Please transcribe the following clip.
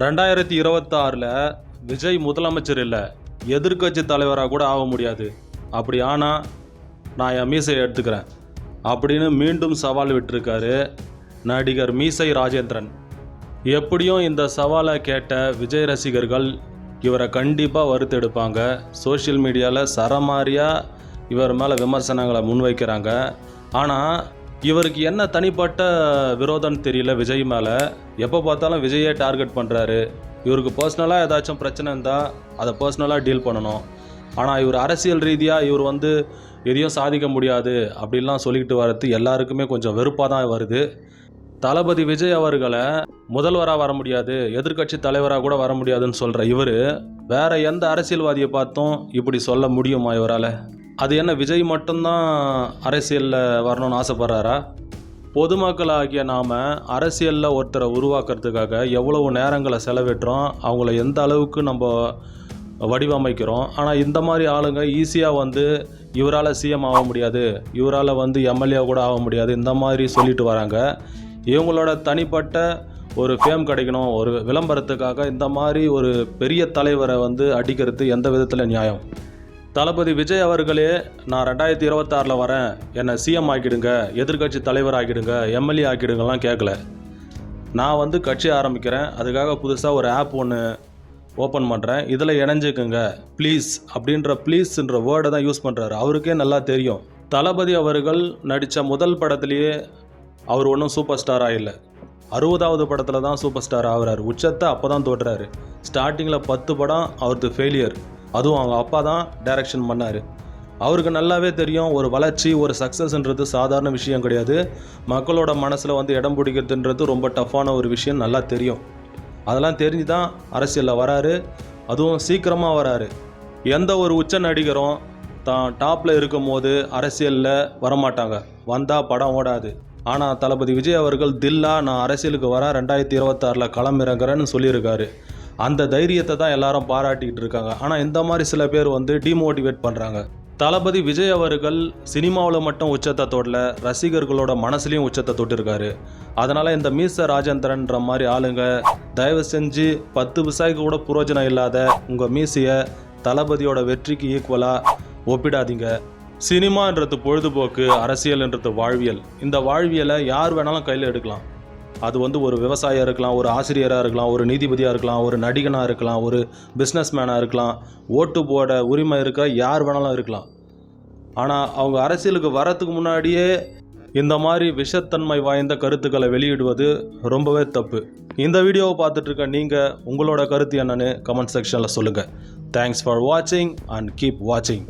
ரெண்டாயிரத்தி இருபத்தாறில் விஜய் முதலமைச்சர் இல்லை. எதிர்க்கட்சி தலைவராக கூட ஆக முடியாது. அப்படி ஆனால் நான் என் மீசையை எடுத்துக்கிறேன். அப்படின்னு மீண்டும் சவால் விட்டிருக்காரு நடிகர் மீசை ராஜேந்திரன். எப்படியும் இந்த சவாலை கேட்ட விஜய் ரசிகர்கள் இவரை கண்டிப்பாக வறுத்தெடுப்பாங்க சோஷியல் மீடியாவில் சரமாரியாக இவர் மேலே விமர்சனங்களை முன்வைக்கிறாங்க. ஆனால் இவருக்கு என்ன தனிப்பட்ட விரோதம்னு தெரியல விஜய் மேலே. எப்போ பார்த்தாலும் விஜயே டார்கெட் பண்ணுறாரு இவருக்கு பர்சனலாக ஏதாச்சும் பிரச்சனை இருந்தால் அதை பர்சனலாக டீல் பண்ணணும். ஆனால் இவர் அரசியல் ரீதியாக இவர் வந்து எதையும் சாதிக்க முடியாது அப்படின்லாம் சொல்லிக்கிட்டு வர்றது எல்லாருக்குமே கொஞ்சம் வெறுப்பாக தான் வருது. தளபதி விஜய் அவர்களை முதல்வராக வர முடியாது எதிர்க்கட்சி தலைவராக கூட வர முடியாதுன்னு சொல்கிற இவர் வேற எந்த அரசியல்வாதியை பார்த்தும் இப்படி சொல்ல முடியுமா இவரால்? அது என்ன விஜய் மட்டும்தான் அரசியலில் வரணும்னு ஆசைப்படுறாரா? பொதுமக்கள் ஆகிய நாம் அரசியலில் ஒருத்தரை உருவாக்குறதுக்காக எவ்வளவு நேரங்களை செலவிடுறோம் அவங்கள எந்த அளவுக்கு நம்ம வடிவமைக்கிறோம். ஆனால் இந்த மாதிரி ஆளுங்க ஈஸியாக வந்து இவரால் சிஎம் ஆக முடியாது இவரால் வந்து எம்எல்ஏ கூட ஆக முடியாது இந்த மாதிரி சொல்லிட்டு வராங்க. இவங்களோட தனிப்பட்ட ஒரு ஃபேம் கிடைக்கணும் ஒரு விளம்பரத்துக்காக இந்த மாதிரி ஒரு பெரிய தலைவரை வந்து அடிக்கிறது எந்த விதத்தில் நியாயம்? தளபதி விஜய் அவர்களே நான் ரெண்டாயிரத்தி இருபத்தாறில் வரேன். என்னை சிஎம் ஆக்கிடுங்க எதிர்க்கட்சி தலைவர் ஆக்கிடுங்க எம்எல்ஏ ஆக்கிடுங்கலாம் கேட்கல நான் வந்து கட்சி ஆரம்பிக்கிறேன். அதுக்காக புதுசாக ஒரு ஆப் ஒன்று ஓப்பன் பண்ணுறேன் இதில் இணைஞ்சுக்குங்க. ப்ளீஸ் அப்படின்ற ப்ளீஸ்ன்ற வேர்டை தான் யூஸ் பண்ணுறாரு அவருக்கே நல்லா தெரியும். தளபதி அவர்கள் நடித்த முதல் படத்துலேயே அவர் ஒன்றும் சூப்பர் ஸ்டாராக இல்லை. அறுபதாவது படத்தில் தான் சூப்பர் ஸ்டார் ஆகிறார். உச்சத்தை அப்போ தான் தோற்றுறாரு ஸ்டார்டிங்கில் பத்து படம் அவரது ஃபெயிலியர் அதுவும் அவங்க அப்பா தான் டைரக்ஷன் பண்ணார். அவருக்கு நல்லாவே தெரியும் ஒரு வளர்ச்சி ஒரு சக்ஸஸ்ன்றது சாதாரண விஷயம் கிடையாது. மக்களோட மனசில் வந்து இடம் பிடிக்கிறதுன்றது ரொம்ப டஃப்பான ஒரு விஷயம் நல்லா தெரியும். அதெல்லாம் தெரிஞ்சு தான் அரசியலில் வராரு. அதுவும் சீக்கிரமாக வராரு. எந்த ஒரு உச்ச நடிகரும் தான் டாப்பில் இருக்கும் போது அரசியலில் வரமாட்டாங்க. வந்தால் படம் ஓடாது. ஆனால் தளபதி விஜய் அவர்கள் தில்லா நான் அரசியலுக்கு வரேன் ரெண்டாயிரத்தி இருபத்தாறில் களம் இறங்குறேன்னு சொல்லியிருக்காரு. அந்த தைரியத்தை தான் எல்லாரும் பாராட்டிக்கிட்டு இருக்காங்க. ஆனால் இந்த மாதிரி சில பேர் வந்து டிமோட்டிவேட் பண்ணுறாங்க தளபதி விஜய் அவர்கள் சினிமாவில் மட்டும் உச்சத்தை தொடல ரசிகர்களோட மனசுலையும் உச்சத்தை தொட்டிருக்காரு. அதனால் இந்த மீச ராஜேந்திரன்ற மாதிரி ஆளுங்க தயவு செஞ்சு பத்து விசாய்க்கு கூட புரோஜனம் இல்லாத உங்கள் மீசையை தளபதியோட வெற்றிக்கு ஈக்குவலாக ஒப்பிடாதீங்க. சினிமான்றது பொழுதுபோக்கு அரசியல்ன்றது வாழ்வியல். இந்த வாழ்வியலை யார் வேணாலும் கையில் எடுக்கலாம். அது வந்து ஒரு விவசாயியாக இருக்கலாம் ஒரு ஆசிரியராக இருக்கலாம் ஒரு நீதிபதியாக இருக்கலாம் ஒரு நடிகனாக இருக்கலாம் ஒரு பிஸ்னஸ் மேனாக இருக்கலாம் ஓட்டு போட உரிமை இருக்க யார் வேணாலும் இருக்கலாம். ஆனால் அவங்க அரசியலுக்கு வரத்துக்கு முன்னாடியே இந்த மாதிரி விஷத்தன்மை வாய்ந்த கருத்துக்களை வெளியிடுவது ரொம்பவே தப்பு. இந்த வீடியோவை பார்த்துட்ருக்க நீங்கள் உங்களோட கருத்து என்னன்னு கமெண்ட் செக்ஷனில் சொல்லுங்கள் தேங்க்ஸ் ஃபார் வாட்சிங் அண்ட் கீப் வாட்சிங்